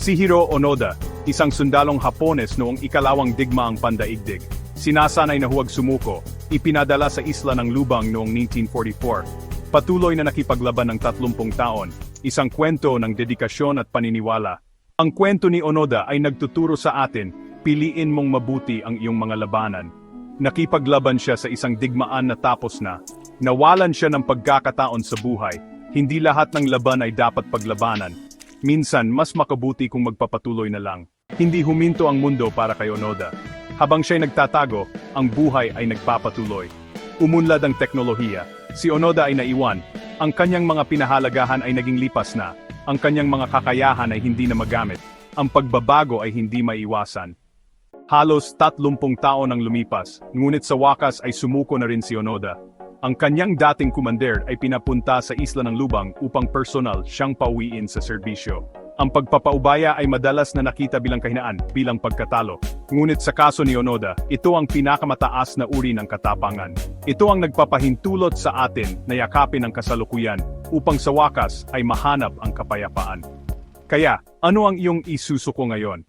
Si Hiro Onoda, isang sundalong Hapones noong ikalawang digmaang pandaigdig. Sinasanay na huwag sumuko, ipinadala sa isla ng Lubang noong 1944. Patuloy na nakipaglaban ng 30 taon, isang kwento ng dedikasyon at paniniwala. Ang kwento ni Onoda ay nagtuturo sa atin, piliin mong mabuti ang iyong mga labanan. Nakipaglaban siya sa isang digmaan na tapos na. Nawalan siya ng pagkakataon sa buhay. Hindi lahat ng laban ay dapat paglabanan. Minsan, mas makabuti kung magpapatuloy na lang. Hindi huminto ang mundo para kay Onoda. Habang siya'y nagtatago, ang buhay ay nagpapatuloy. Umunlad ang teknolohiya. Si Onoda ay naiwan. Ang kanyang mga pinahalagahan ay naging lipas na. Ang kanyang mga kakayahan ay hindi na magamit. Ang pagbabago ay hindi maiwasan. Halos 30 taon ang lumipas, ngunit sa wakas ay sumuko na rin si Onoda. Ang kanyang dating kumander ay pinapunta sa isla ng Lubang upang personal siyang pauwiin sa serbisyo. Ang pagpapaubaya ay madalas na nakita bilang kahinaan, bilang pagkatalo. Ngunit sa kaso ni Onoda, ito ang pinakamataas na uri ng katapangan. Ito ang nagpapahintulot sa atin na yakapin ang kasalukuyan upang sa wakas ay mahanap ang kapayapaan. Kaya, ano ang iyong isusuko ngayon?